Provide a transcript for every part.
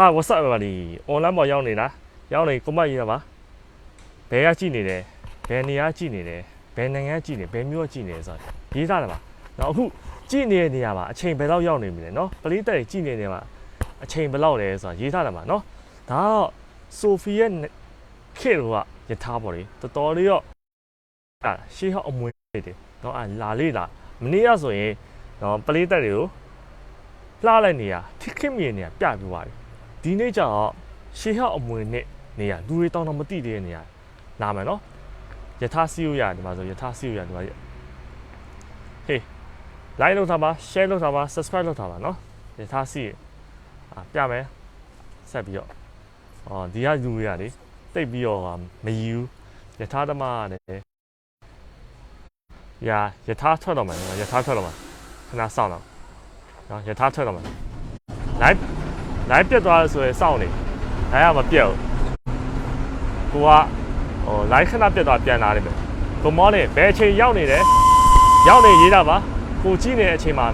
ဟာ what's up everybody online ပေါ်ရောက်နေလားရောက်နေကွန်မန့်ရေးရပါဘယ်ကကြည့်နေတယ်ဘယ်နေရာကြည့်နေတယ်ဘယ်နိုင်ငံကြည့်နေဘယ်မြို့ကကြည့်နေလဲဆိုတော့ရေးထားတယ်ပါနော်အခုကြည့်နေတဲ့နေရာမှာအချိန်ဘယ်လောက်ရောက်နေပြီလဲနော်ပလေးတက်တွေကြည့်နေတဲ့နေရာမှာအချိန်ဘယ်လောက်လဲဆိုတော့ရေးထားတယ်ပါနော်ဒါကတော့ဆိုဖီရဲ့ခေတ်ကယထာပေါ်လေတော်တော်လေးတော့အာရှေးဟောက်အမွေတွေနော်အာလာလေးလာမနေ့ကဆိုရင်နော်ပလေးတက်တွေကိုလှလိုက်နေရထိခစ်မြေနေရပြပြသွားပြီ ဒီနေ့ကျတော့ရှေးဟောက်အမွေနဲ့နေရလူတွေတောင်းတော့မသိသေးတဲ့နေရလာမယ်နော်ယထာစီယိုရဒီမှာဆိုယထာစီယိုရဒီမှာဟေး like လုပ်ထားပါ share လုပ်ထားပါ subscribe လုပ်ထားပါနော်ယထာစီအာပြမယ်ဆက်ပြီးတော့အော်ဒီကလူတွေကလေတိတ်ပြီးတော့မယူယထာဓမ္မနဲ့ရာယထာထွက်တော့မယ်နော်ယထာထွက်တော့မယ်ခဏစောင့်တော့နော်ယထာထွက်တော့မယ် live လိုင်းပြတ်သွားလို့ဆိုရင်စောင့်နေလိုင်းကမပြတ်ဘူးကိုကဟိုလိုင်းခဏပြတ်သွားပြန်လာနေမယ်ကိုမောနေဘယ်အချိန်ရောက်နေတယ်ရောက်နေရေးတာပါကိုကြည့်နေတဲ့အချိန်မှာ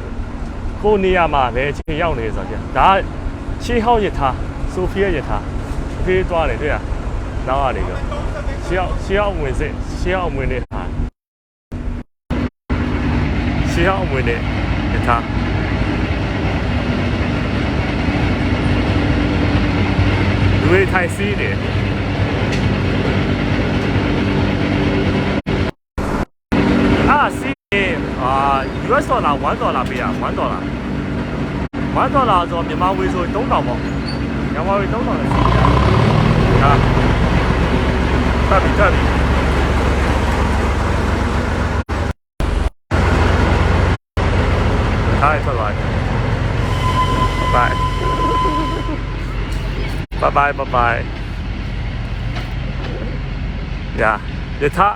ကိုနေရာမှာဘယ်အချိန်ရောက်နေလဲဆိုတော့ဒါရှေးဟောက်ရထားဆိုဖီယာရထားဖေးသွားတယ်တွေ့လားနောက်ကနေပြီးတော့ရှေးဟောက်ရှေးဟောက်ဝင်စစ်ရှေးဟောက်ဝင်နေဟာရှေးဟောက်ဝင်နေရထား လူတွေထိုင်စီးနေတယ်အာစီးနေအာ US ဒေါ်လာ1ဒေါ်လာပေးတာ1ဒေါ်လာ1ဒေါ်လာဆိုမြန်မာငွေဆို3000ပေါ့မြန်မာငွေ3000နဲ့စီးတာဟာတပ်ပြီးတပ်ပြီးထားရထွက်သွားတယ် bye bye bye bye bye ညာယထာ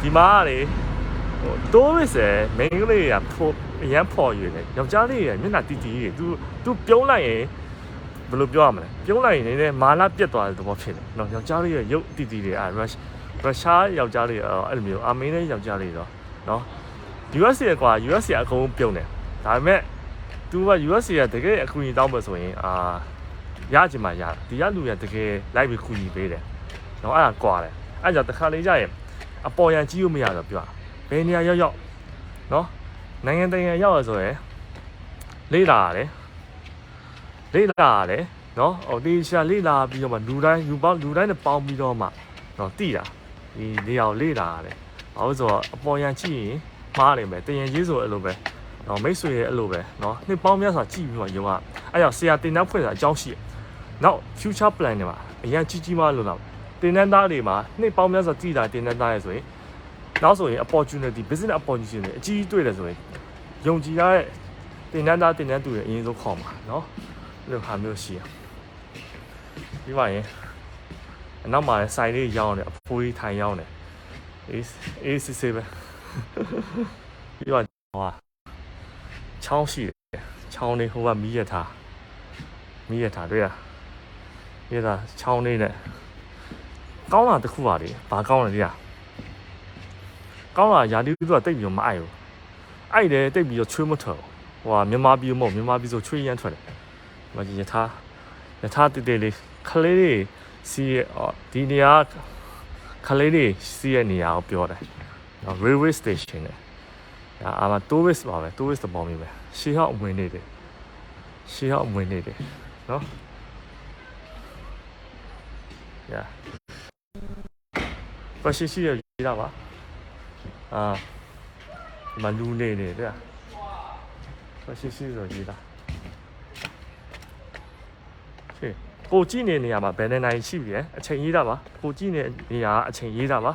ဒီမှာကလေဟိုတိုးရစ်စဲမိန်းကလေးကဖို့အရန်ဖော်ရွေတယ်ယောက်ျားလေးကမျက်နှာတီတီကြီးတွေ तू तू ပြုံးလိုက်ရင်ဘယ်လိုပြောရမလဲပြုံးလိုက်ရင်နည်းနည်းမာလာပြတ်သွားတဲ့သဘောဖြစ်တယ်နော်ယောက်ျားလေးရဲ့ရုပ်တီတီတွေအဲ rush ရုရှားယောက်ျားလေးအဲ့လိုမျိုးအာမင်းတဲ့ယောက်ျားလေးတော့နော် US ရကွာ US ရအကုန်ပြုံးတယ်ဒါပေမဲ့ तू က US ရတကယ်အကူအညီတောင်းမယ်ဆိုရင်အာရချင်မှရဒီကလူရတကယ်လိုက်ပြီးကူညီပေးတယ်နော်အဲ့ဒါကွာတယ်အဲ့ကြောင့်တစ်ခါလေးကြရင်အပေါ်ရန်ကြီးလို့မရတော့ပြောဘယ်နေရာရောက်ရောက်နော်နိုင်ငံတကာရောက်ရဆိုရင်လေးလာရတယ်လေးလာရတယ်နော်ဟိုဒီရှာလေးလာပြီးတော့မှလူတိုင်းလူပေါင်းလူတိုင်းနဲ့ပေါင်းပြီးတော့မှနော်တိတာဒီနေရာကိုလေးလာရတယ်ဘာလို့ဆိုတော့အပေါ်ရန်ကြည့်ရင်မှားနေမယ်တရင်ရေးဆိုအဲ့လိုပဲ နော်မိတ်ဆွေရဲ့အဲ့လိုပဲနော်နှစ်ပေါင်းများစွာကြည့်ပြီးမှရုံကအဲ့ကြောင့်ဆရာတင်တန်းဖွင့်တာအကြောင်းရှိတယ်နောက် future plan တွေမှာအရင်ကြီးကြီးမားလို့တော့တင်တန်းသားတွေမှာနှစ်ပေါင်းများစွာကြည့်တာတင်တန်းသားရဲ့ဆိုရင်နောက်ဆိုရင် opportunity business opportunity တွေအကြီးကြီးတွေ့တယ်ဆိုရင်ယုံကြည်ရတဲ့တင်တန်းသားတင်တန်းသူတွေအရင်ဆုံးခေါ်မှာနော်အဲ့လိုဟာမျိုးရှိရပြီးပါရင်အနောက်မှာလည်းစိုင်လေးရောင်းတယ်အဖိုးကြီးထိုင်ရောင်းတယ်အေးအေးစစ်စစ်ပဲပြီးတော့ဟွာ ချောင်းရှိတယ်ချောင်းလေးဟိုကမီးရထားမီးရထားတွေ့လားမီးရထားချောင်းလေးနဲ့ကောင်းတာတစ်ခုပါလေဘာကောင်းလဲဒီကကောင်းတာယာတီတို့ကတိတ်ပြီးတော့မအိုက်ဘူးအိုက်တယ်တိတ်ပြီးတော့ချွေးမထွက်ဘူးဟိုကမြန်မာပြည်မဟုတ်မြန်မာပြည်ဆိုချွေးရမ်းထွက်တယ်ဒီမှာယထာယထာတိတိလေးခလေးလေးစီးရအော်ဒီနေရာခလေးလေးစီးရနေရာကိုပြောတယ်နော် railway station နဲ့ ဒါအာမ tourist ပါပဲ tourist ပေါ့မျိုးပဲရှေးဟောက်အဝင်နေတယ်ရှေးဟောက်အဝင်နေတယ်နော် yeah ပရှိရှိရရေးတာပါအာဒီမှာလူနေနေတဲ့ပရှိရှိဆိုရေးတာဟေးကိုကြည့်နေနေရမှာဘယ်နေနိုင်ရှိပြီလဲအချိန်ရေးတာပါကိုကြည့်နေနေရအချိန်ရေးတာပါ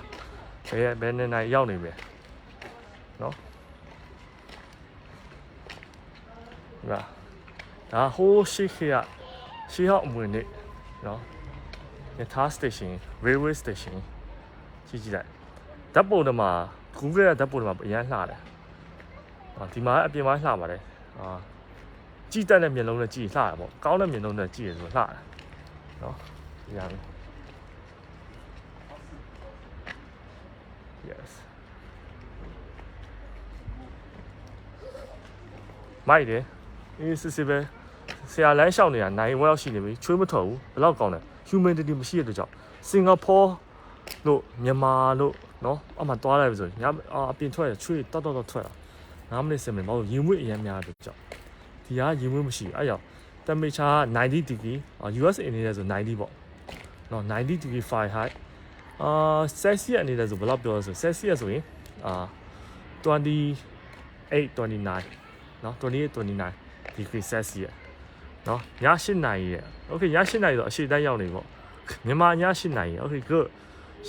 ဘယ်ဘယ်နေနိုင်ရောက်နေပြီနော် ဒီမှာဒါဟိုးရှိခေရရှိဟောက်အမွေနေနော် Yata station railway station ကြည့်ကြည့်လိုက်ဓာတ်ပုံတွေမှာ Google ရဲ့ဓာတ်ပုံတွေမှာအရင်လှတယ်။အာဒီမှာအပြင်မှာလှပါတယ်။အာကြည့်တတ်တဲ့မျက်လုံးနဲ့ကြည့်လှတာပေါ့။ကောင်းတဲ့မျက်လုံးနဲ့ကြည့်ရဆိုလှတယ်။နော်ဒီရမယ် Yes မိုက်တယ် အေးစစ်စစ်ပဲဆရာလမ်းလျှောက်နေတာနိုင်ဝက်ရောက်ရှိနေပြီချွေးမထွက်ဘူးဘယ်တော့ကောင်းလဲ humidity မရှိတဲ့အတွက်ကြောင့်စင်ကာပူလို့မြန်မာလို့နော်အမှသွားလိုက်ပြီဆိုရင်ညအာအပြင်ထွက်ရချွေးတောက်တောက်တောက်ထွက်တာ9မိနစ်10မိနစ်မဟုတ်ရင်မွေးအရင်များတဲ့ကြောင့်ဒီကရင်မွေးမရှိဘူးအဲ့ကြောင့် temperature 90 degree US အနေနဲ့ဆို90ပေါ့နော်90 degree Fahrenheit အာ Celsius အနေနဲ့ဆိုဘယ်လောက်ပြောလဲဆို Celsius ဆိုရင်အာ28 29နော်28 29 degree Celsius နော်ည8နာရီရဲ့ okay ည8နာရီဆိုအရှိတိုင်းရောက်နေပေါ့မြန်မာည8နာရီ okay good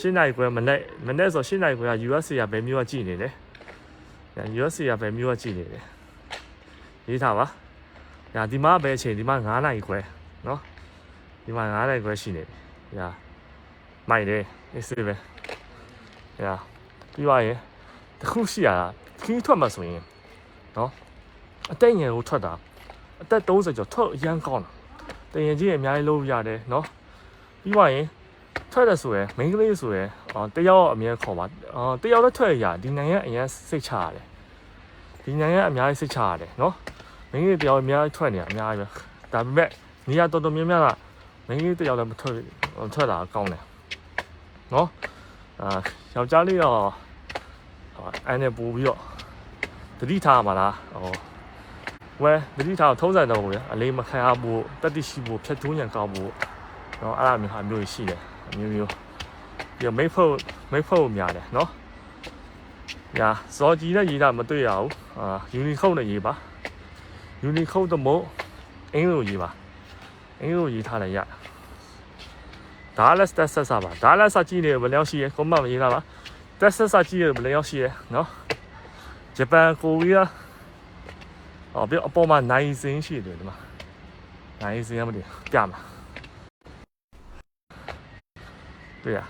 8နာရီခွဲမနေ့မနေ့ဆို8နာရီခွဲက US ကဘယ်မျိုးကကြည့်နေလဲ US ကဘယ်မျိုးကကြည့်နေလဲရေးထားပါညာဒီမှာပဲအချိန်ဒီမှာ9နာရီခွဲနော်ဒီမှာ9နာရီခွဲရှိနေပြီညာမိုက်တယ်အေးစေးပဲညာပြီးပါရင်တစ်ခုရှိရတာခင်းထွက်မှဆိုရင်နော်အတက်ငယ်ကိုထွက်တာ အသက်30ကျော်ထွက်အရန်ကောင်းတာတရင်ကြီးအများကြီးလုပ်ရတယ်နော်ပြီးပါရင်ထွက်တယ်ဆိုရယ် main ကလေးဆိုရယ်အော်တယောက်အမြဲခေါ်ပါအော်တယောက်လည်းထွက်ရရဒီနိုင်ငံအရင်စိတ်ချရတယ်ဒီနိုင်ငံအများကြီးစိတ်ချရတယ်နော်မင်းကြီးတယောက်အများကြီးထွက်နေတာအများကြီးပဲဒါပေမဲ့နေရာတော်တော်များများကမင်းကြီးတယောက်လည်းမထွက်ထွက်တာကောင်းတယ်နော်အာယောက်ျားလေးတော့အဲ့နဲ့ပို့ပြီးတော့တတိထားမှာလားဟော ဝဲတတိထားထုံးစံတော့ဘူးရအလေးမခံရဘူးတတိရှိဘူးဖြတ်သွင်းရန်ကောင်းဘူးနော်အဲ့ဒါမျိုးဟာမျိုးရှိတယ်အမျိုးမျိုးပြီးတော့မိတ်ဖို့မိတ်ဖို့များတယ်နော်ညာဇော်ကြီးနဲ့ရေးတာမတွေ့ရဘူးအာယူနီခုတ်နဲ့ရေးပါ Unicode တမို့အင်္ဂလိပ်ရေးပါအင်္ဂလိပ်ရေးထားလိုက်ရဒါလည်းတက်ဆက်စားပါဒါလည်းစကြည့်နေဘယ်လောက်ရှိရဲကွန်မန့်မရေးတာပါတက်ဆက်စားကြည့်ရဘယ်လောက်ရှိရဲနော်ဂျပန်ကိုရီးယား အော်ပြအပေါ်မှာနိုင်စင်းရှိတယ်ဒီမှာနိုင်စင်းရမလို့ပြမှာတွေ့ရ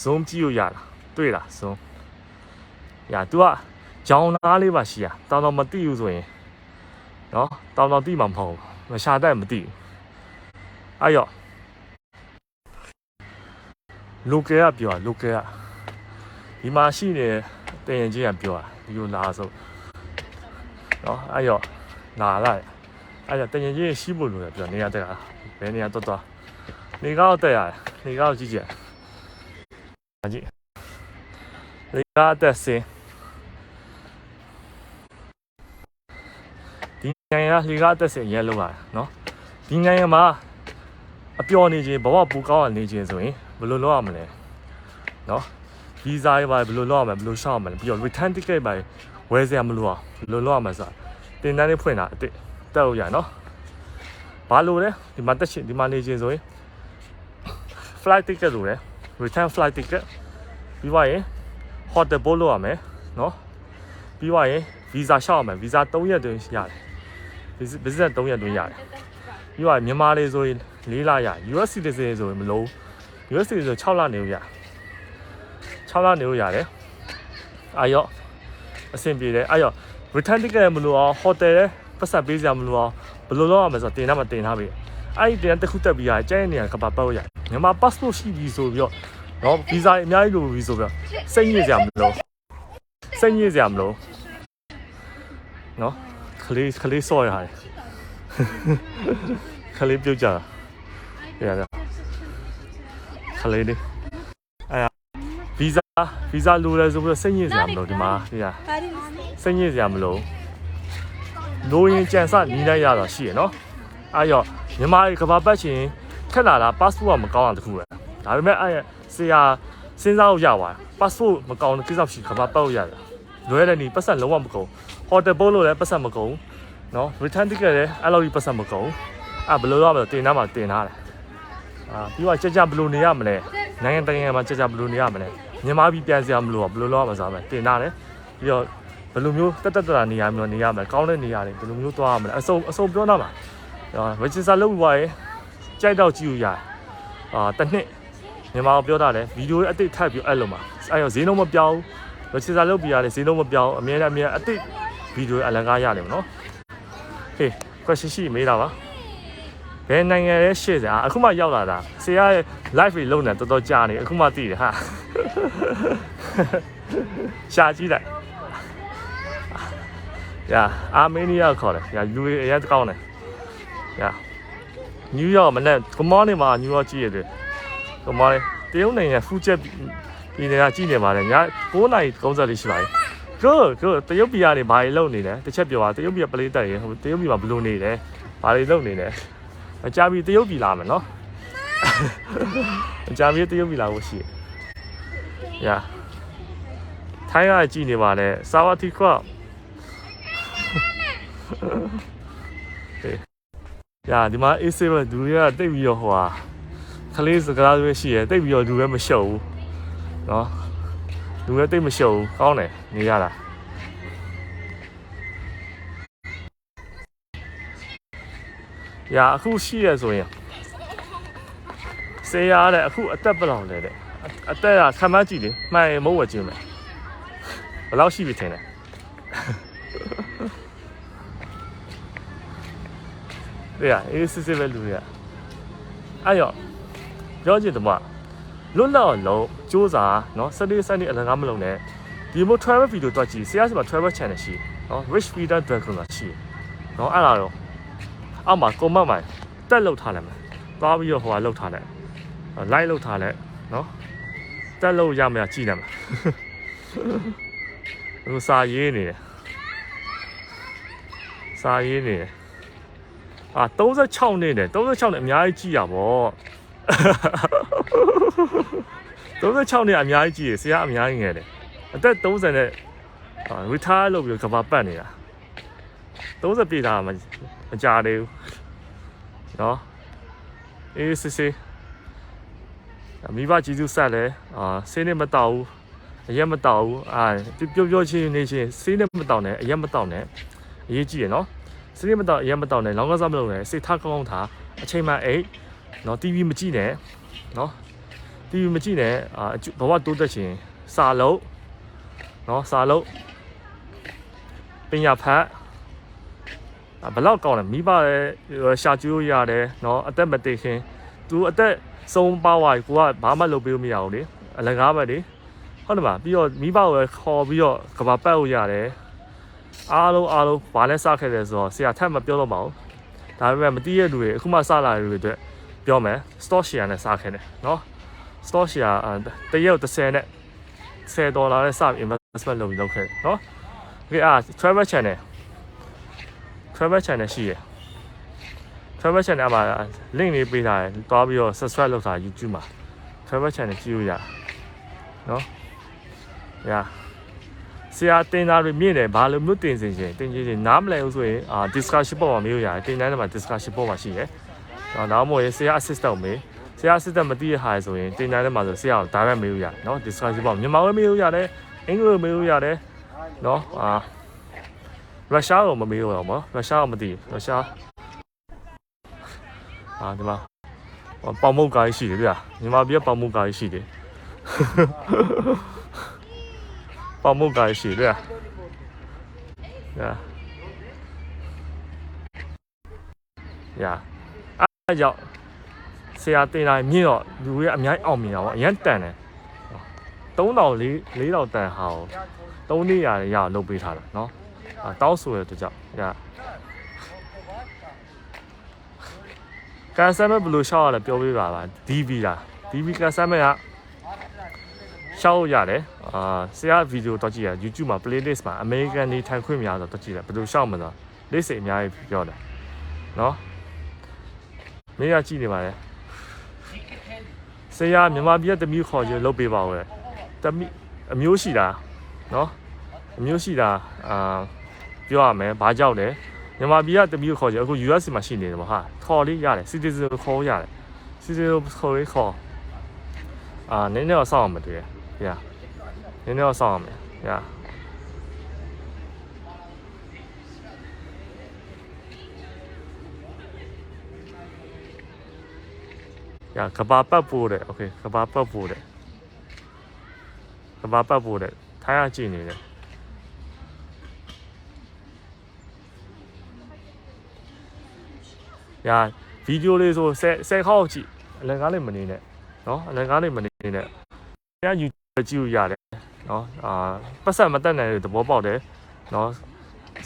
zoom ကြည့်ရရတာတွေ့လား zoom ညာ तू ကကြောင်သားလေးပါရှိရတောင်တော့မသိဘူးဆိုရင်နော်တောင်တောင်တိမှမဟုတ်ဘူးမရှာတတ်မသိဘူးအဲ့ရော local ကပြောတာ local ကဒီမှာရှိနေတဲ့တရင်ချင်းကပြောတာဒီလိုလာဆို နော်အဲ့ရောလာလိုက်အဲ့ရောတရင်ချင်းရှိဖို့လို့ပြောနေရတဲ့ကဘယ်နေရာတော့တော့နေကောက်တက်ရတယ်နေကောက်ကြည့်ကြအကြည့်နေကောက်တက်စင်းဒီနိုင်ငံကလေကားတက်စင်ရဲလုံးလာနော်ဒီနိုင်ငံမှာအပျော်နေခြင်းဘဝပူကောင်းအောင်နေခြင်းဆိုရင်ဘယ်လိုလုပ်ရမလဲနော်ဗီဇာရေးပါဘယ်လိုလုပ်ရမလဲဘယ်လိုရှောက်ရမလဲပြီးတော့ return ticket ပါ ဝယ်စရာမလိုအောင်ဘယ်လိုလုပ်ရမလဲဆိုတာတင်တန်းလေးဖွင့်တာအစ်တက်လို့ရနော်ဘာလို့လဲဒီမှာတက်ချင်ဒီမှာနေခြင်းဆိုရင် flight ticket လို့လဲ return flight ticket ပြီးသွားရင် hotel book လုပ်ရမယ်နော်ပြီးသွားရင် visa ရှောက်ရမယ် visa 3ရက်တွင်ရတယ် business 3ရက်တွင်ရတယ်ပြီးတော့မြန်မာလေးဆိုရင်၄လရ US citizen ဆိုရင်မလို့ US citizen 6လနေလို့ရ6လနေလို့ရတယ်အာရော အဆင်ပြေတယ်အာရော return ticket မလို့အောင် hotel လဲပတ်စပ်ပေးစရာမလို့အောင်ဘယ်လိုလုပ်ရမလဲဆိုတော့တင်ထားမှတင်ထားပြီအဲ့ဒီတင်တစ်ခုတက်ပြီးရကျဲနေရကပါပတ်ရမြန်မာ passport ရှိပြီဆိုပြီးတော့နော် visa အများကြီးလိုပြီဆိုပြီးတော့စိတ်ညစ်စရာမလိုစိတ်ညစ်စရာမလိုနော်ခလေးခလေးစော့ရတယ်ခလေးပြုတ်ကြတာရရခလေးလေးအဲ့ ဗီဇာဗီဇာလိုလဲဆိုပြီးတော့စိတ်ညစ်စရာမလိုဒီမှာဒီဟာစိတ်ညစ်စရာမလိုလိုရင်ကြံစနီးလိုက်ရတော့ရှိရနော်အဲ့ရောမြန်မာကဘာပတ်ချင်ခက်လာတာ passport မကောင်းအောင်တခုပဲဒါပေမဲ့အဲ့ဆရာစဉ်းစားလို့ရပါ passport မကောင်းတဲ့ကိစ္စရှိကဘာပတ်လို့ရတယ်လွယ်တယ်နီပတ်စံလုံးဝမကုန် hotel ပို့လို့လည်းပတ်စံမကုန်နော် return ticket လည်းအဲ့လိုကြီးပတ်စံမကုန်အဲ့ဘယ်လိုရမလဲတင်သားမှာတင်ထားတယ်အာပြီးတော့ကြကြဘယ်လိုနေရမလဲနိုင်ငံတကာမှာကြကြဘယ်လိုနေရမလဲ မြန်မာပြည်ပြန်စရာမလိုဘယ်လိုလုပ်ရမလဲဆိုတော့တင်ထားတယ်ပြီးတော့ဘယ်လိုမျိုးတက်တက်တတာနေရမျိုးနေရမလဲကောင်းတဲ့နေရာတွေဘယ်လိုမျိုးသွားရမလဲအစုံအစုံပြောတာမှာ register လုပ်ပြီးွားရင်ကြိုက်တော့ကြည့်လို့ရတယ်အာတစ်နှစ်မြန်မာပြောတာလေဗီဒီယိုအတိတ်ထပ်ပြီးအဲ့လိုမှာအဲ့ရောဈေးနှုန်းမပြောင်းဘူး register လုပ်ပြီးရတယ်ဈေးနှုန်းမပြောင်းအများနဲ့အများအတိတ်ဗီဒီယိုအလကားရတယ်မနော်ဟေး question ရှိမေးတာပါ ဘယ်နိုင်ငံရဲ့ရှေ့စရာအခုမှရောက်လာတာဆရာရဲ့ live တွေလုံးနေတော်တော်ကြာနေအခုမှသိတယ်ဟာရှာကြည့်လိုက်ညာအာမေးနီးယားခေါ်တယ်ညာလူတွေအရင်ကောင်းတယ်ညာနယူးယောက်မနေ့ကမောင်းနေမှာနယူးယောက်ကြည့်ရတယ်ကမောင်းတရုတ်နိုင်ငံဖူးချက်ပြည်နယ်ကကြည့်နေပါတယ်ညာ9နာရီ30လေးရှိပါတယ်ကိုကိုတရုတ်ပြည်ကနေဘာတွေလုပ်နေလဲတစ်ချက်ပြောပါတရုတ်ပြည်ပလေးတက်ရင်ဟိုတရုတ်ပြည်မှာဘယ်လိုနေလဲဘာတွေလုပ်နေလဲ အကြပြီတရုတ်ပြည်လာမယ်နော်အကြပြီတရုတ်ပြည်လာဖို့ရှိရညာထိုင်းကကြည့်နေပါတယ်စာဝတိခွတ်။ညာဒီမှာ A7 ဒူတွေကတိတ်ပြီးတော့ဟိုဟာခလေးစကားတွေရှိရတိတ်ပြီးတော့ဒူလည်းမရှုပ်ဘူး။နော်။ဒူလည်းတိတ်မရှုပ်ဘူး။ကောင်းတယ်နေရတာ။ ညာအခုရှိရဆိုရင်ဆေးရတဲ့အခုအသက်ဘယ်လောက်လဲတဲ့အအသက်ကဆမ်းမကြည့်လေမှန်ရင်မဟုတ်ဝကြည့်မယ်။ဘယ်လောက်ရှိပြီထင်လဲ။ 对呀，因为是这边路呀。哎呦，了解的嘛，လွတ်လောက်လုံးစူးစာနော်စနေစနေအလကားမလုံးနဲ့ဒီမို travel video တော့ကြည့်ဆရာစမှာ travel channel ရှိနော် rich feeder dragon ကရှိနော်အဲ့ဒါတော့ အောက်မှာ comment မှာတက်လောက်ထားလိုက်မယ်သွားပြီးတော့ဟိုကလောက်ထားလိုက် live လောက်ထားလိုက်နော်တက်လောက်ရမရကြည့်လိုက်မယ်ဟိုစာရေးနေတယ်စာရေးနေတယ်အာ36နှစ်နဲ့36နဲ့အများကြီးကြည့်ရပါဘော36နှစ်အများကြီးကြည့်ရဆရာအများကြီးငယ်တယ်အသက်30နဲ့အာ retire လုပ်ပြီးတော့ကဘာပတ်နေတာ 30ပြည့်တာမမကြသေးဘူးเนาะအေးစစ်စစ်မိဘကျေးဇူးဆက်လဲအာဆေးနဲ့မတောက်ဘူးအရက်မတောက်ဘူးအာပြောပြောချင်းနေချင်းဆေးနဲ့မတောက်နဲ့အရက်မတောက်နဲ့အရေးကြီးရနော် စနေမတော့အရင်မတော့နဲ့လောင်းကစားမလုပ်နဲ့စိတ်ထားကောင်းကောင်းထားအချိန်မှအိတ်နော် TV မကြည့်နဲ့နော် TV မကြည့်နဲ့အာအကျဘဝတိုးတက်ခြင်းစာလုံးနော်စာလုံးပညာဖတ်အာ ဘယ်လောက်ကောင်းလဲမိဘရဲ့ရှာကျိုးရတယ်နော်အသက်မတည်ခင်သူအသက်ဆုံးပါသွားပြီကိုကဘာမှလုပ်ပေးလို့မရဘူးလေအလကားပဲလေဟုတ်တယ်ပါပြီးတော့မိဘကိုပဲခေါ်ပြီးတော့ကဘာပတ်လို့ရတယ် အားလုံးအားလုံးဘာလဲစခဲ့တယ်ဆိုတော့ဆရာထပ်မပြောတော့ပါဘူးဒါပေမဲ့မသိရတဲ့လူတွေအခုမှစလာတဲ့လူတွေအတွက်ပြောမယ် stock share နဲ့စခဲ့တယ်เนาะ stock share တရက်30နဲ့10ဒေါ်လာနဲ့စ investment လုပ်ပြီးလုပ်ခဲ့တယ်เนาะ okay အာ travel channel travel channel ရှိရယ် travel channel မှာ link လေးပေးထားတယ်သွားပြီးတော့ subscribe လုပ်ထား YouTube မှာ travel channel ကြည့်လို့ရနော်ညာဆရာတင်သားတွေမြင့်တယ်ဘာလို့မျိုးတင်စင်ချင်းတင်ကြီးတွေနားမလည်ဘူးဆိုရင်အာ discussion ပေါ်မှာမေးလို့ရတယ်တင်တိုင်းမှာ discussion ပေါ်မှာရှိရယ်နော်နောက်မို့ရင်ဆရာ assistant မေးဆရာစစ်တပ်မသိရဟာဆိုရင်တင်တိုင်းထဲမှာဆိုဆရာကို direct မေးလို့ရတယ်နော် discussion ပေါ့မြန်မာဝဲမေးလို့ရတယ်အင်္ဂလိပ်မေးလို့ရတယ်နော်အာ ရုရှားကိုမမေးလို့တော့မရုရှားကိုမသိရုရှားအာဒီမှာပေါမုတ်ကားရှိတယ်ဗျာမြန်မာပြည်ကပေါမုတ်ကားရှိတယ် ပေါမုတ်ကားရှိတယ်ဗျာညာညာအဲ့ကြောင့်ဆရာတင်တိုင်းမြင့်တော့လူတွေအများကြီးအောင်မြင်တာပေါ့အရင်တန်တယ်3000 4000တန်ဟာကို3နေ့ရတယ်ရအောင်လုပ်ပေးထားတာเนาะအာ တောင်းဆိုရတဲ့ကြောင့်ညာကန်ဆယ်မဲ့ဘယ်လိုရှောက်ရလဲပြောပေးပါပါ DV လား DV ကန်ဆယ်မဲ့ကရှောက်ရတယ်အာဆရာဗီဒီယိုတော့ကြည့်ရ YouTube မှာ playlist မှာ American နေထိုင်ခွင့်များဆိုတော့ကြည့်တယ်ဘယ်လိုရှောက်မလဲလိစိတ်အများကြီးပြောတယ်နော်မင်းရကြည့်နေပါလေဆရာမြန်မာပြည်တမျိုးခေါ်ကြလုပ်ပေးပါဦးလေတမီအမျိုးရှိတာနော်အမျိုးရှိတာအာ ပြောရမယ်ဘာကြောက်လဲမြန်မာပြည်ကတမျိုးခေါ်ကြအခု US မှာရှိနေတယ်မဟာခေါ်လေးရတယ် citizen ခေါ်ရတယ် citizen ခေါ်လေးခေါ်အာနည်းနည်းတော့စောင့်အောင်မတွေ့ရ Ja. နည်းနည်းတော့စောင့်ရမယ်။ Ja. ရကဘာပတ်ပို့တယ်โอเคကဘာပတ်ပို့တယ်ကဘာပတ်ပို့တယ်ထိုင်းရကြည့်နေတယ် ညာဗီဒီယိုလေးဆို10 10ခေါက်ကြည့်အလကားလေးမနေနဲ့နော်အလကားလေးမနေနဲ့ညာ YouTube ကြည့်လို့ရတယ်နော်အာပတ်ဆက်မတက်နိုင်တဲ့သဘောပေါက်တယ်နော်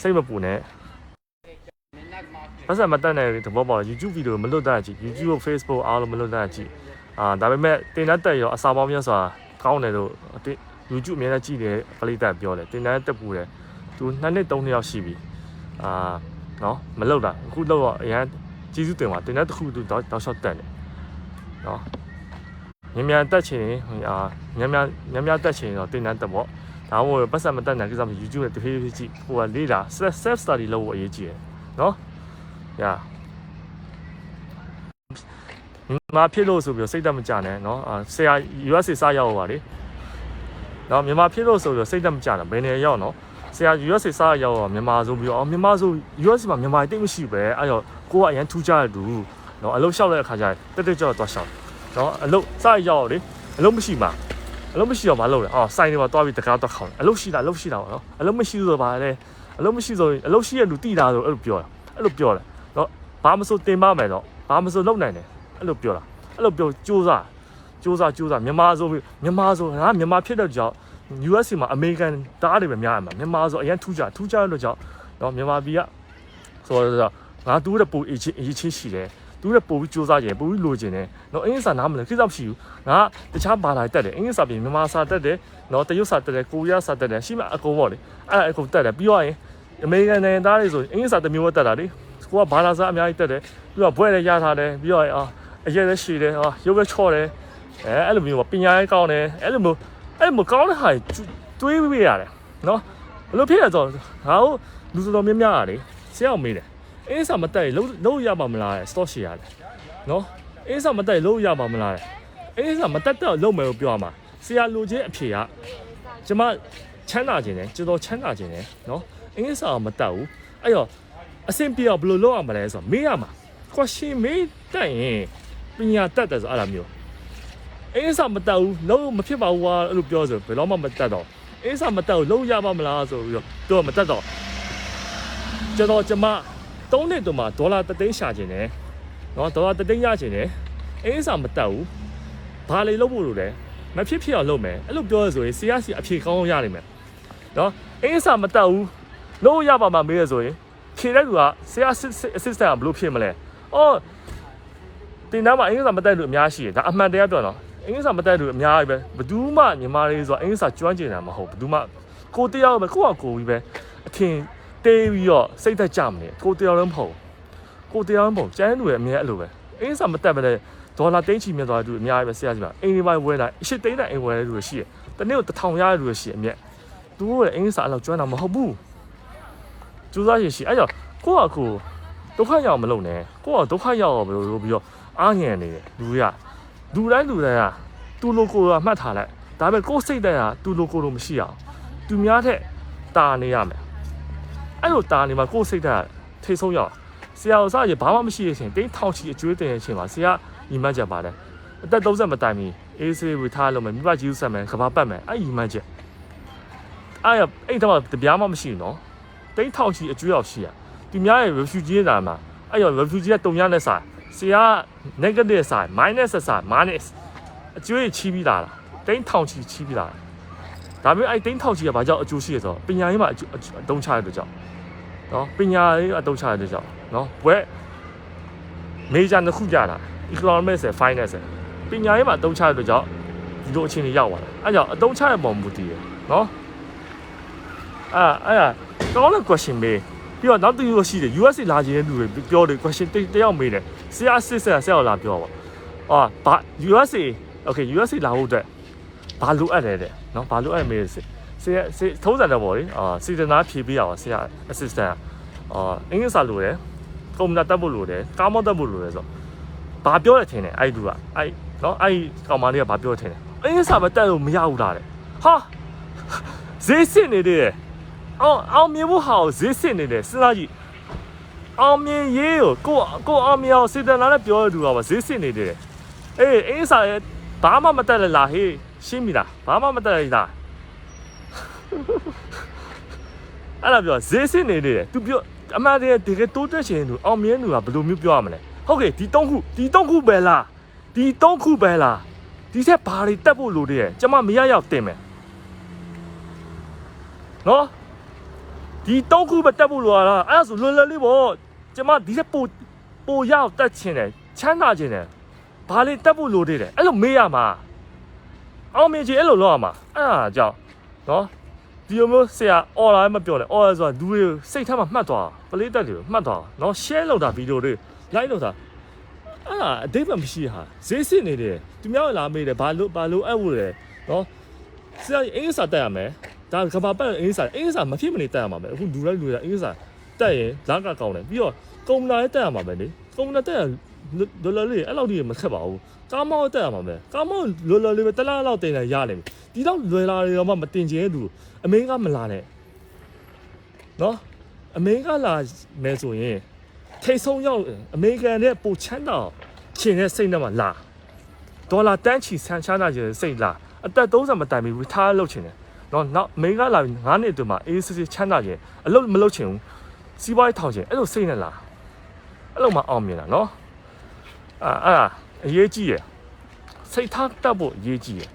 စိတ်မပူနဲ့ပတ်ဆက်မတက်နိုင်တဲ့သဘောပေါက် YouTube ဗီဒီယိုမလွတ်တာကြည့် YouTube Facebook အားလုံးမလွတ်တာကြည့်အာဒါပေမဲ့တင်တဲ့တက်ရောအစာပေါင်းများစွာကောင်းတယ်လို့ YouTube အများကြီးကြည့်တယ်ပလိတက်ပြောတယ်တင်တဲ့တက်ပူတယ်သူ2နှစ်3နှစ်ရောက်ရှိပြီအာနော်မလောက်တာအခုလောက်တော့အရန် ကျေးဇူးတင်ပါတင်တဲ့တစ်ခုသူတော့တောက်လျှောက်တက်တယ်နော်မြန်မြန်တက်ချင်အာမြန်မြန်မြန်မြန်တက်ချင်တော့တင်တဲ့တက်ပေါ့ဒါမှမဟုတ်ပတ်စံမတက်နိုင်ကိစ္စမရှိ YouTube နဲ့တဖြည်းဖြည်းကြည့်ဟိုကလေးတာ self self study လုပ်ဖို့အရေးကြီးတယ်နော်ညာမြန်မာဖြစ်လို့ဆိုပြီးစိတ်တက်မကြနဲ့နော်အာဆရာ USA စရောက်ပါလေနော်မြန်မာဖြစ်လို့ဆိုပြီးစိတ်တက်မကြနဲ့ဘယ်နေရောက်နော် ဆရာ USA စရောက်တော့မြန်မာဆိုပြီးတော့မြန်မာဆို US မှာမြန်မာတိတ်မရှိပဲအဲ့တော့ကိုကအရန်ထူးကြတဲ့သူနော်အလုပ်လျှောက်တဲ့အခါကျရင်တက်တက်ကြောက်တော့လျှောက်နော်အလုပ်စရောက်လေအလုပ်မရှိမှာအလုပ်မရှိတော့မလုပ်လဲအော်စိုင်းနေမှာတွားပြီးတကားတော့ခေါင်းအလုပ်ရှိတာအလုပ်ရှိတာပေါ့နော်အလုပ်မရှိဆိုပါလေအလုပ်မရှိဆိုရင်အလုပ်ရှိတဲ့လူတိတာဆိုအဲ့လိုပြောတာအဲ့လိုပြောတယ်နော်ဘာမဆိုတင်ပါမယ်တော့ဘာမဆိုလုပ်နိုင်တယ်အဲ့လိုပြောတာအဲ့လိုပြောစူးစားစူးစားစူးစားမြန်မာဆိုပြီးမြန်မာဆိုငါမြန်မာဖြစ်တဲ့ကြောင့် US မှာအမေရိကန်တားတွေပဲများရမှာမြန်မာဆိုအရင်ထူးကြထူးကြလို့ကြောင့်နော်မြန်မာပြည်ကဆိုတော့ငါတူးတဲ့ပူအချင်းအချင်းရှိတယ်တူးတဲ့ပို့ပြီးစူးစားကြတယ်ပို့ပြီးလိုချင်တယ်နော်အင်္ဂလိပ်စာနားမလဲကိစ္စမရှိဘူးငါတခြားဘာသာတက်တယ်အင်္ဂလိပ်စာပြင်မြန်မာစာတက်တယ်နော်တရုတ်စာတက်တယ်ကိုရီးယားစာတက်တယ်ရှိမှအကုန်ပေါ့လေအဲ့ဒါအကုန်တက်တယ်ပြီးတော့ရင်အမေရိကန်နိုင်ငံသားတွေဆိုအင်္ဂလိပ်စာတစ်မျိုးပဲတက်တာလေကိုကဘာသာစာအများကြီးတက်တယ်ပြီးတော့ဘွဲ့လည်းရထားတယ်ပြီးတော့အာအရက်လည်းရှိတယ်ဟာရုပ်လည်းချော့တယ်အဲအဲ့လိုမျိုးပညာရေးကောင်းတယ်အဲ့လိုမျိုး အဲ့လိုကောင်းတဲ့ဟာတွေးပြီးရတယ်နော်ဘယ်လိုဖြစ်လဲဆိုတော့ငါတို့လူတော်များများရတယ်ဆရာကမေးတယ်အင်းစာမတက်ရင်လုံးလုံးရပါမလား stock ရှိရတယ်နော်အင်းစာမတက်ရင်လုံးရပါမလားအင်းစာမတက်တော့လုံးမယ်လို့ပြောရမှာဆရာလူချင်းအဖြေကကျမချမ်းသာခြင်းတယ်ကျွန်တော်ချမ်းသာခြင်းတယ်နော်အင်းစာမတက်ဘူးအဲ့တော့အဆင်ပြေအောင်ဘယ်လိုလုပ်ရမလဲဆိုတော့မေးရမှာ question မေးတက်ရင်ပညာတက်တယ်ဆိုအဲ့လိုမျိုး အင်းစာမတက်ဘူးလုံးမဖြစ်ပါဘူးကွာအဲ့လိုပြောဆိုဘယ်တော့မှမတက်တော့အင်းစာမတက်ဘူးလုံးရပါမလားဆိုပြီးတော့တော့မတက်တော့ကျွန်တော်ကျမ၃နှစ်တုန်းမှာဒေါ်လာတသိန်းရှာခြင်းတယ်နော်ဒေါ်လာတသိန်းရခြင်းတယ်အင်းစာမတက်ဘူးဘာလေလုပ်ဖို့လို့လဲမဖြစ်ဖြစ်အောင်လုပ်မယ်အဲ့လိုပြောရဆိုရင်ဆရာစီအဖြေကောင်းအောင်ရနိုင်မယ်နော်အင်းစာမတက်ဘူးလုံးရပါမှာမေးရဆိုရင်ဖြေတဲ့လူကဆရာ assistant ကဘယ်လိုဖြစ်မလဲအော်တင်သားမှာအင်္ဂလိပ်စာမတက်လို့အများရှိတယ်ဒါအမှန်တရားပြောတော့ အင်္ဂလိပ်စာမတက်လို့အများကြီးပဲဘယ်သူမှညီမလေးဆိုအင်္ဂလိပ်စာကျွမ်းကျင်တာမဟုတ်ဘယ်သူမှကိုတယောက်ပဲကိုကကိုကြီးပဲအထင်တေးပြီးတော့စိတ်သက်ကြမနေကိုတယောက်လည်းမဟုတ်ကိုတယောက်လည်းမဟုတ်ကျန်းသူရဲ့အမြဲအဲ့လိုပဲအင်္ဂလိပ်စာမတက်ပဲလေဒေါ်လာသိန်းချီမြတ်သွားတဲ့သူအများကြီးပဲဆရာကြီးပါအိမ်ဒီပိုင်းဝဲလာအရှိသိန်းတဲ့အိမ်ဝဲတဲ့လူတွေရှိတယ်တနေ့ကိုတစ်ထောင်ရတဲ့လူတွေရှိအမြဲသူတို့ရဲ့အင်္ဂလိပ်စာအဲ့လိုကျွမ်းတာမဟုတ်ဘူးကျူးစားရရှိအဲ့တော့ကိုကကိုဒုက္ခရောက်မလုပ်နဲ့ကိုကဒုက္ခရောက်ဘယ်လိုလုပ်ပြီးတော့အားငယ်နေတယ်လူရ လူတိုင်းလူတိုင်းကသူ့လိုကိုကမှတ်ထားလိုက်ဒါပေမဲ့ကိုယ်စိတ်တိုင်းကသူ့လိုကိုလိုမရှိအောင်သူများထက်တာနေရမယ်အဲ့လိုတာနေမှာကိုယ်စိတ်တိုင်းထိတ်ဆုံးရောက်ဆရာတော်စားရဘာမှမရှိရချင်းတင်းထောင်ချီအကျွေးတင်ရချင်းပါဆရာညီမချက်ပါတယ်အသက်30မတိုင်မီအေးဆေးဝထားလို့မယ်မိဘကြီးဦးဆက်မယ်ကဘာပတ်မယ်အဲ့ညီမချက်အဲ့အဲ့တော့တပြားမှမရှိဘူးနော်တင်းထောင်ချီအကျွေးရောက်ရှိရသူများရဲ့ refugee လာမှာအဲ့ရော refugee ကတုံရနဲ့စား ဆရာ negative side minus side minus အကျွေးချီးပြီးလာတာတင်းထောင်ချီချီးပြီးလာဒါပေမဲ့အဲ့တင်းထောင်ချီကဘာကြောင့်အကျိုးရှိရဆိုတော့ပညာရေးမှာအတုံးချရတဲ့ကြောင့်နော်ပညာရေးအတုံးချရတဲ့ကြောင့်နော်ဘွဲ major နှစ်ခုကြတာ economics နဲ့ finance ပညာရေးမှာအတုံးချရတဲ့ကြောင့်ဒီလိုအခြေအနေရောက်သွားတာအဲ့ကြောင့်အတုံးချတဲ့ပုံမူတည်ရနော်အဲ့အဲ့ကောင်းတဲ့ question မေးပြီးတော့နောက်တစ်ခုရှိတယ် USA လာခြင်းတဲ့လူတွေပြောတယ် question တယောက်မေးတယ် ဆရာစစ်ဆက်ဆရာလာပြောပါအာဘာ USA okay USA လာဖို့အတွက်ဘာလိုအပ်တယ်တဲ့နော်ဘာလိုအပ်မေးတယ်ဆရာဆရာထုံးစံတော့ဗောလေအာစီဇနာဖြေပေးရအောင်ဆရာ assistant အာအင်္ဂလိပ်စာလိုတယ်ကွန်ပျူတာတက်ဖို့လိုတယ်ကားမောတက်ဖို့လိုတယ်ဆိုဘာပြောရထင်တယ်အဲ့လူကအဲ့နော်အဲ့ကောင်မလေးကဘာပြောထင်တယ်အင်္ဂလိပ်စာပဲတက်လို့မရဘူးလားတဲ့ဟာဈေးစစ်နေတယ်အောင်အောင်မြင်ဖို့ဟာကိုဈေးစစ်နေတယ်စဉ်းစားကြည့် အောင်မြင်ရေးကိုကိုကိုအောင်မြင်အောင်စေတနာနဲ့ပြောရတူတာပါဈေးစစ်နေတယ်အေးအင်းစာရဲ့ဘာမှမတက်လဲလားဟေးရှင်းပြီလားဘာမှမတက်လဲလားအဲ့ဒါပြောဈေးစစ်နေတယ်သူပြောအမှန်တကယ်တကယ်တိုးတက်ချင်သူအောင်မြင်သူကဘယ်လိုမျိုးပြောရမလဲဟုတ်ကဲ့ဒီ၃ခုဒီ၃ခုပဲလားဒီ၃ခုပဲလားဒီထက်ဘာတွေတက်ဖို့လိုတယ်ကျမမရရောက်တင်မယ်နော်ဒီတောက်ခုပဲတက်ဖို့လိုလားအဲ့ဒါဆိုလွယ်လွယ်လေးပေါ့ ကျမဒီချက်ပိုပိုရောက်တက်ချင်တယ်ချမ်းသာချင်တယ်ဘာလေးတက်ဖို့လိုသေးတယ်အဲ့လိုမေးရမှာအောင်မြင်ချင်အဲ့လိုလုပ်ရမှာအဲ့ဒါကြောင့်နော်ဒီလိုမျိုးဆရာអော်လာမပြောနဲ့អော်ရဆိုတာဒူတွေစိတ်ထဲမှာမှတ်သွားပလေးတက်တွေမှတ်သွားနော် share လုပ်တာဗီဒီယိုတွေ like လုပ်တာအဲ့ဒါအတိတ်မမရှိဟာဈေးစစ်နေတယ်သူများလာမေးတယ်ဘာလို့ဘာလို့အဲ့ဝလဲနော်ဆရာအင်္ဂလိပ်စာတက်ရမယ်ဒါကဘာပတ်အင်္ဂလိပ်စာအင်္ဂလိပ်စာမဖြစ်မနေတက်ရမှာပဲအခုလူလိုက်လူရအင်္ဂလိပ်စာ တက်ရင်လက်ကကောင်းတယ်ပြီးတော့ကွန်ပျူတာလည်းတက်ရမှာပဲလေကွန်ပျူတာတက်ရလောလောလေးအဲ့လောက်ကြီးမခက်ပါဘူးကားမောင်းတက်ရမှာပဲကားမောင်းလောလောလေးပဲတလားလောက်တင်လိုက်ရလိမ့်မယ်ဒီတော့လွယ်လာတွေတော့မှမတင်ချင်တဲ့လူအမေကမလာနဲ့နော်အမေကလာမယ်ဆိုရင်ထိတ်ဆုံးရောက်အမေကန်နဲ့ပိုချမ်းတော့ချင်တဲ့စိတ်နဲ့မှလာဒေါ်လာတန်းချီဆန်ချမ်းသာခြင်းစိတ်လာအသက်30မတိုင်မီ retire လုပ်ချင်တယ်နော်နောက်အမေကလာ9နှစ်အတွင်းမှာအေးစစ်စစ်ချမ်းသာခြင်းအလုပ်မလုပ်ချင်ဘူး စီးပွားရေးထောင်ခြင်းအဲ့လိုစိတ်နဲ့လာအဲ့လိုမှအောင်မြင်တာနော်အာအာအရေးကြီးရယ်စိတ်ထားတက်ဖို့အရေးကြီးရယ်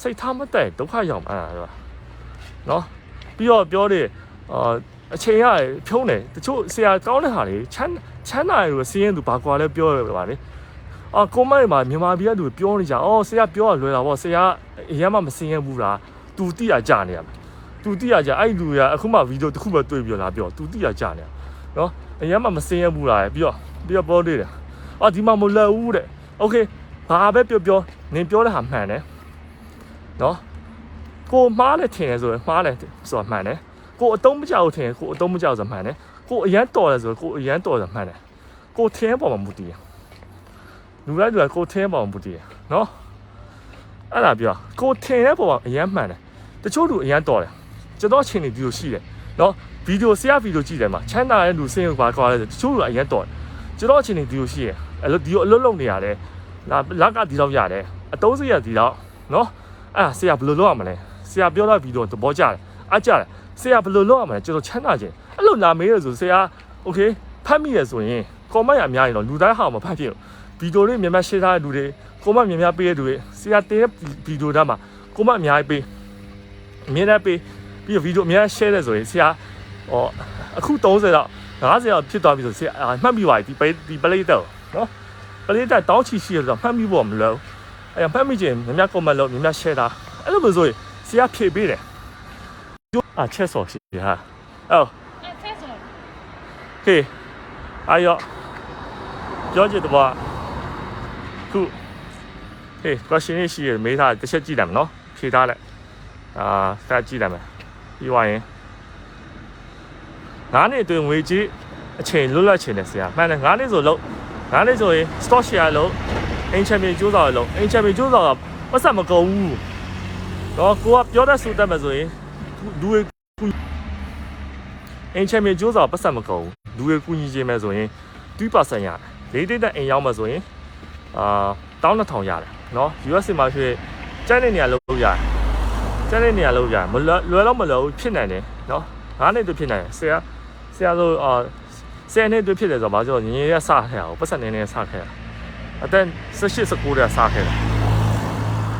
စိတ်ထားမတက်ရင်ဒုက္ခရောက်မှာအဲ့ဒါနော်ပြီးတော့ပြောတယ်အာအချိန်ရဖြုံးတယ်တချို့ဆရာကောင်းတဲ့ဟာတွေချမ်းချမ်းသာရလို့စီးရင်သူဘာကွာလဲပြောရပါလေအော်ကွန်မန့်မှာမြန်မာပြည်ကသူပြောနေကြအော်ဆရာပြောရလွယ်တာပေါ့ဆရာအရင်မှမစင်ရဘူးလားသူတိရကြနေရမှာ သူတိရကြအဲ့လူကအခုမှဗီဒီယိုတစ်ခုပဲတွေ့ပြီးလာပြောသူတိရကြနေရနော်အရင်မှမစင်ရဘူးလားပြီးတော့ပြီးတော့ပြောသေးတယ်အော်ဒီမှာမလွယ်ဘူးတဲ့โอเคဘာပဲပြောပြောနင်ပြောတဲ့ဟာမှန်တယ်နော်ကိုမှားတယ်ထင်တယ်ဆိုရင်မှားတယ်ဆိုတာမှန်တယ်ကိုအတုံးမကြောက်ထင်ကိုအတုံးမကြောက်ဆိုတာမှန်တယ်ကိုအရန်တော်တယ်ဆိုကိုအရန်တော်တယ်မှန်တယ်ကိုထင်းပေါ်မှာမူတည်လူလိုက်လူကကိုထင်းပေါ်မှာမူတည်နော်အဲ့ဒါပြောကိုထင်းတဲ့ပေါ်မှာအရန်မှန်တယ်တချို့လူအရန်တော်တယ် ကျွန်တော်ချင်းနေဒီလိုရှိတယ်နော်ဗီဒီယိုဆရာဗီဒီယိုကြည့်တယ်မှာချမ်းသာတဲ့လူစင်းကိုပါကွာလဲတချို့လူအရန်တော်တယ်ကျွန်တော်ချင်းနေဒီလိုရှိရအဲ့လိုဒီလိုအလုပ်လုပ်နေရတယ်လာလက်ကဒီတော့ရတယ်အတုံးစရဒီတော့နော်အဲ့ဒါဆရာဘယ်လိုလုပ်ရမလဲဆရာပြောတဲ့ဗီဒီယိုသဘောကျတယ်အားကျတယ်ဆရာဘယ်လိုလုပ်ရမလဲကျွန်တော်ချမ်းသာခြင်းအဲ့လိုလာမေးရဆိုဆရာโอเคဖတ်မိရဆိုရင်ကွန်မန့်ရအများကြီးတော့လူတိုင်းဟာမဖတ်ဖြစ်ဘူးဗီဒီယိုတွေမြန်မာရှင်းထားတဲ့လူတွေကွန်မန့်များများပေးတဲ့လူတွေဆရာတင်တဲ့ဗီဒီယိုသားမှာကွန်မန့်အများကြီးပေးအများနဲ့ပေး ပြီးတော့ဗီဒီယိုအများ share လဲဆိုရင်ဆရာဟောအခု30တော့90တော့ဖြစ်သွားပြီဆိုဆရာမှတ်မိပါပြီဒီပဒီပလေးတက်နော်ပလေးတက်တောင်းချီရှိရဆိုတော့မှတ်မိဖို့မလို့အဲမှတ်မိခြင်းများများ comment လုပ်များများ share တာအဲ့လိုမျိုးဆိုရင်ဆရာဖြေပေးတယ်အာချက်စော်ရှိဟာအော်ချက်စော်ဟေးအာရပြောချင်တော့ခုဟေး question ရှိရမေးထားတစ်ချက်ကြည့်လိုက်မနော်ဖြေထားလိုက်အာစကြည့်လိုက်မယ် ပြီးွားရင်9နှစ်အတွင်းငွေကြေးအချိန်လွတ်လပ်ချင်တယ်ဆရာမှန်တယ်9နှစ်ဆိုလို့9နှစ်ဆိုရင် stock share လို့ in champion ကျိုးစားလို့ in champion ကျိုးစားတာပတ်ဆက်မကုန်ဘူးတော့ကိုကပြောတတ်ဆိုတတ်မှာဆိုရင်လူတွေကူအင်ချမ်ပီယံကျိုးစာပတ်ဆက်မကုန်ဘူးလူတွေကူညီခြင်းမဲ့ဆိုရင်3%ရတယ်လေးတိတက်အင်ရောက်မှာဆိုရင်အာ1200ရတယ်နော် US မှာဖြစ်ကြိုက်တဲ့နေရာလောက်ရတယ် ကျတဲ့နေရာလောက်ကြာမလွယ်လွယ်တော့မလွယ်ဘူးဖြစ်နိုင်တယ်နော်၅နှစ်တည်းဖြစ်နိုင်တယ်ဆရာဆရာဆိုအာဆယ်နှစ်တည်းဖြစ်တယ်ဆိုတော့ဘာကြောင့်ငငယ်ရစခဲ့အောင်ပတ်စံနေနေစခဲ့တာအသက်18 19တည်းစခဲ့တာ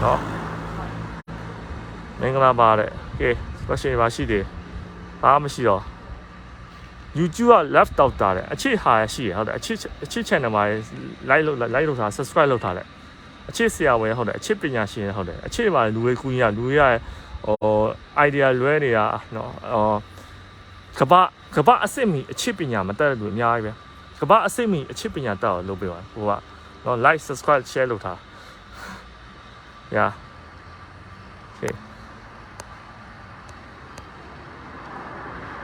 နော်မင်္ဂလာပါတဲ့ကဲ question ပါရှိတယ်ဘာမှမရှိတော့ YouTube က left out တာတဲ့အချစ်ဟာရှိရဟုတ်တယ်အချစ်အချစ် channel မှာ like လုပ် like လုပ်ထား subscribe လုပ်ထားတဲ့ အချစ်ဆရာဝန်ဟုတ်တယ်အချစ်ပညာရှင်ဟုတ်တယ်အချစ်မှာလူတွေကူညီရလူတွေရဟို idea လွဲနေတာနော်အော်ကပကပအစစ်မီအချစ်ပညာမတက်တဲ့လူအများကြီးပဲကပအစစ်မီအချစ်ပညာတက်အောင်လုပ်ပေးပါဟိုကနော် like subscribe share လုပ်တာ yeah okay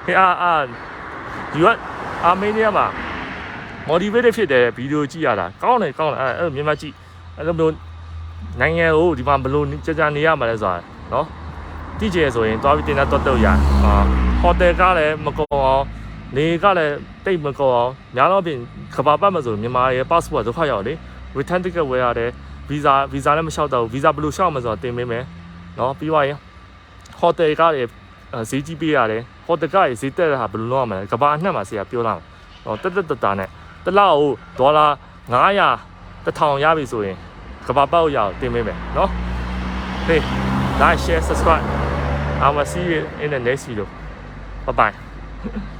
ဟေးအာအာဒီကအာမေးနီးယားမှာ motivated ဖြစ်တယ်ဗီဒီယိုကြည့်ရတာကောင်းတယ်ကောင်းတယ်အဲ့အဲ့လိုမြန်မာကြည့် အဲ့လိုမျိုးနိုင်ငံကိုဒီမှာဘယ်လိုကြာကြာနေရမှာလဲဆိုတာနော်တိကျဆိုရင်သွားပြီးတင်တဲ့တော့တော့ရအာဟိုတယ်ကလည်းမကုန်အောင်နေကလည်းတိတ်မကုန်အောင်များတော့ပြင်ကဘာပတ်မဆိုမြန်မာရဲ့ passport ဒုက္ခရောက်လေ return ticket ဝယ်ရတယ် visa visa လည်းမလျှောက်တော့ဘူး visa ဘယ်လိုလျှောက်မှာဆိုတာတင်ပေးမယ်နော်ပြီးသွားရင်ဟိုတယ်ကလည်းဈေးကြီးပေးရတယ်ဟိုတယ်ကဈေးတက်တဲ့ဟာဘယ်လိုလုပ်ရမလဲကဘာအနှံ့မှာဆရာပြောလာတော့တက်တက်တတာနဲ့တစ်လောက်ဒေါ်လာ900 1000ရပြီဆိုရင်ကဘာပေါက်ရအောင်တင်ပေးမယ်နော် Hey like share subscribe I will see you in the next video bye bye ။